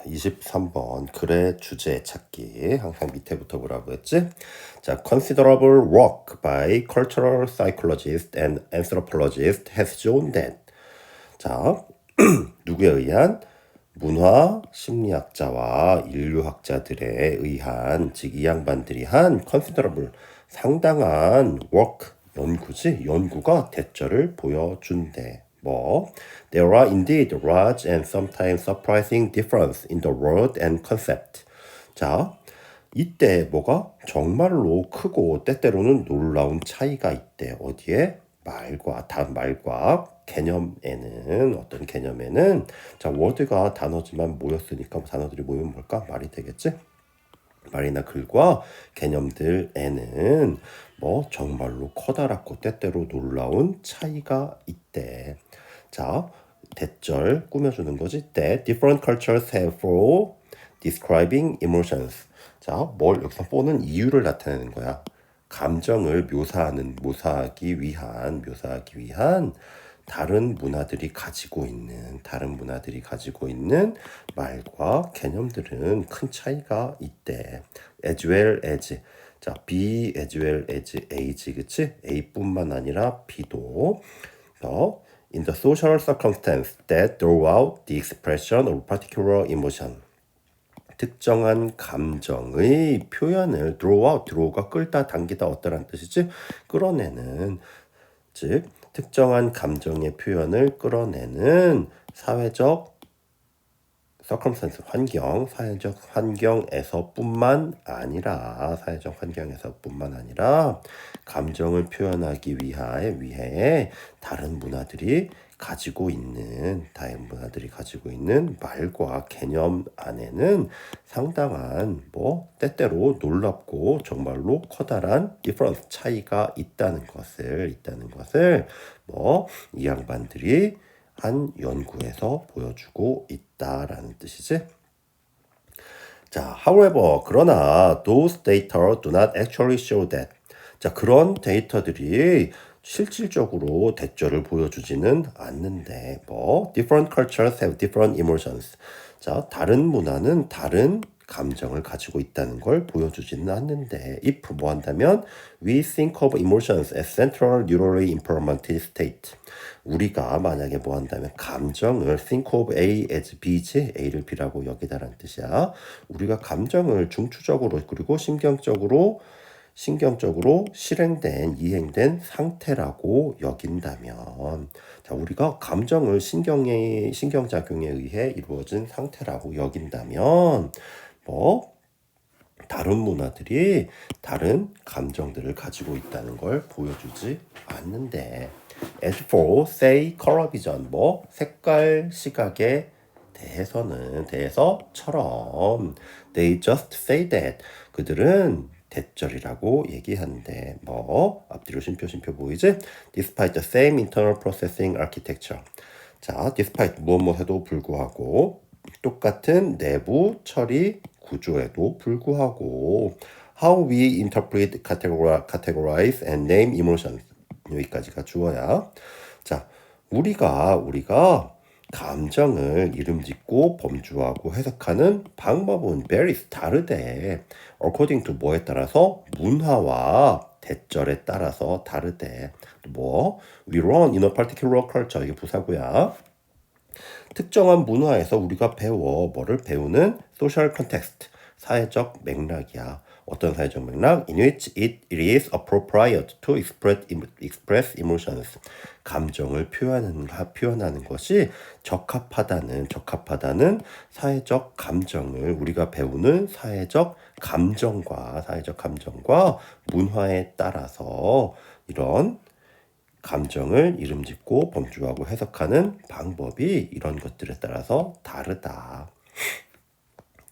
자, 23번 글의 주제 찾기 항상 밑에부터 보라고 했지? 자, considerable work by cultural psychologist and anthropologist has shown that 자, 누구에 의한 문화 심리학자와 인류학자들에 의한 즉 이 양반들이 한 considerable 상당한 work 연구지 연구가 대처를 보여준대. 뭐 There are indeed large and sometimes surprising difference in the word and concept. 자, 이때 뭐가 정말로 크고 때때로는 놀라운 차이가 있대. 어디에? 말과 단 말과 개념에는 어떤 개념에는 자 워드가 단어지만 모였으니까 단어들이 모이면 뭘까 말이 되겠지? 말이나 글과 개념들에는 뭐 정말로 커다랗고 때때로 놀라운 차이가 있대. 자, 대절 꾸며주는 거지. That different cultures have for describing emotions. 자, 뭘 여기서 for는 이유를 나타내는 거야. 감정을 묘사하는 묘사하기 위한 묘사하기 위한 다른 문화들이 가지고 있는 다른 문화들이 가지고 있는 말과 개념들은 큰 차이가 있대. as well as 자, B as well as A지 그치? A뿐만 아니라 B도 어, in the social circumstance that draw out the expression of particular emotion. 특정한 감정의 표현을 draw out, draw가 끌다 당기다 어떠란 뜻이지? 끌어내는 즉 특정한 감정의 표현을 끌어내는 사회적 circumstance 환경, 사회적 환경에서뿐만 아니라 사회적 환경에서뿐만 아니라 감정을 표현하기 위하에 위해 다른 문화들이 가지고 있는 다른 문화들이 가지고 있는 말과 개념 안에는 상당한 뭐 때때로 놀랍고 정말로 커다란 디퍼런스 차이가 있다는 것을 있다는 것을 뭐 이 양반들이 한 연구에서 보여주고 있다라는 뜻이지. 자, however, 그러나 those data do not actually show that. 자, 그런 데이터들이 실질적으로 대조를 보여주지는 않는데, 뭐, different cultures have different emotions. 자, 다른 문화는 다른 감정을 가지고 있다는 걸 보여주지는 않는데 if 뭐 한다면 we think of emotions as central neurally implemented state 우리가 만약에 뭐 한다면 감정을 think of A as B지 A를 B라고 여기다라는 뜻이야 우리가 감정을 중추적으로 그리고 신경적으로 신경적으로 실행된 이행된 상태라고 여긴다면 자 우리가 감정을 신경의 신경작용에 의해 이루어진 상태라고 여긴다면 뭐 다른 문화들이 다른 감정들을 가지고 있다는 걸 보여주지 않는데 as for say color vision 뭐 색깔 시각에 대해서는 대해서처럼 they just say that. 그들은 대절이라고 얘기하는데 뭐 앞뒤로 심표 심표 보이지? Despite the same internal processing architecture. 자, despite 무엇 무엇에도 불구하고 똑같은 내부 처리 구조에도 불구하고 how we interpret, categorize and name emotions 여기까지가 주어야. 자, 우리가 우리가 감정을 이름 짓고 범주하고 해석하는 방법은 very 다르대. according to 뭐에 따라서 문화와 대절에 따라서 다르대. 뭐 we run in a particular culture 이게 부사고야. 특정한 문화에서 우리가 배워 뭐를 배우는 social context 사회적 맥락이야. 어떤 사회적 맥락? In which it, is appropriate to express, express emotions. 감정을 표현하는, 표현하는 것이 적합하다는, 적합하다는 사회적 감정을 우리가 배우는 사회적 감정과, 사회적 감정과 문화에 따라서 이런 감정을 이름 짓고 범주하고 해석하는 방법이 이런 것들에 따라서 다르다.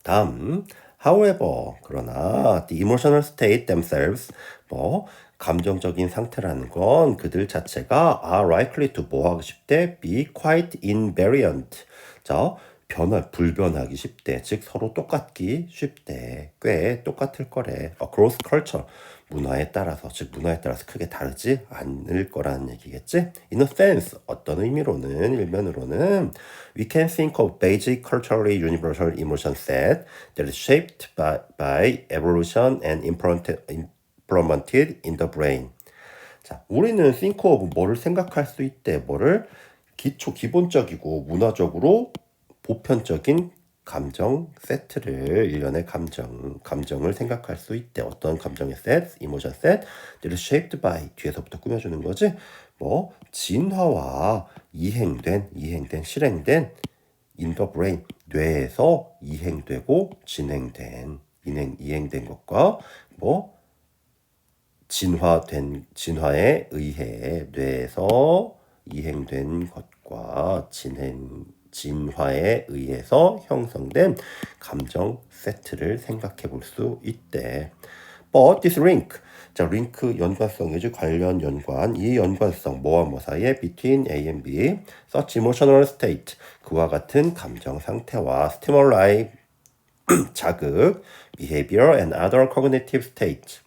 다음, however, 그러나 the emotional state themselves, 뭐 감정적인 상태라는 건 그들 자체가 are likely to 뭐 하기 쉽대? be quite invariant. 자, 변화, 불변하기 쉽대. 즉 서로 똑같기 쉽대. 꽤 똑같을 거래. across culture. 문화에 따라서 즉 문화에 따라서 크게 다르지 않을 거라는 얘기겠지. In a sense 어떤 의미로는 일면으로는 we can think of basic culturally universal emotion set that is shaped by, by evolution and implemented, implemented in the brain. 자, 우리는 think of 뭐를 생각할 수 있대. 뭐를 기초 기본적이고 문화적으로 보편적인 감정 세트를 일련의 감정 감정을 생각할 수 있대. 어떤 감정의 셋, 이모션 셋, is shaped by 뒤에서부터 꾸며주는 거지. 뭐 진화와 이행된 이행된 실행된 in the brain 뇌에서 이행되고 진행된 이행 이행된 것과 뭐 진화된 진화에 의해 뇌에서 이행된 것과 진행 진화에 의해서 형성된 감정 세트를 생각해 볼 수 있대. But this link, 자 링크 연관성이지 관련 연관 이 연관성 뭐와 뭐 사이에 between A and B, such emotional state 그와 같은 감정 상태와 stimuli 자극, behavior and other cognitive state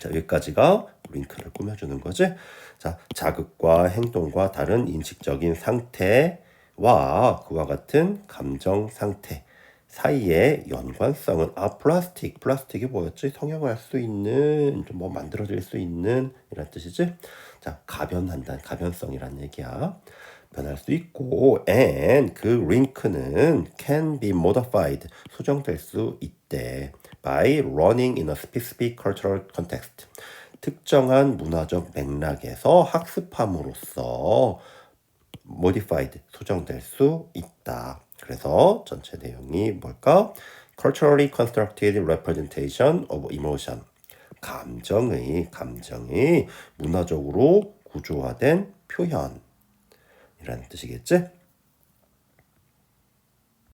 자, 여기까지가 링크를 꾸며주는 거지. 자, 자극과 행동과 다른 인식적인 상태 와 그와 같은 감정 상태 사이의 연관성은 아 플라스틱 플라스틱이 뭐였지? 성형할 수 있는 좀 뭐 만들어질 수 있는 이런 뜻이지? 자 가변한다 가변성이란 얘기야. 변할 수 있고 and 그 링크는 can be modified 수정될 수 있대 by running in a specific cultural context. 특정한 문화적 맥락에서 학습함으로써 modified 수정될 수 있다. 그래서 전체 내용이 뭘까? culturally constructed representation of emotion. 감정의 감정의 문화적으로 구조화된 표현. 이라는 뜻이겠지?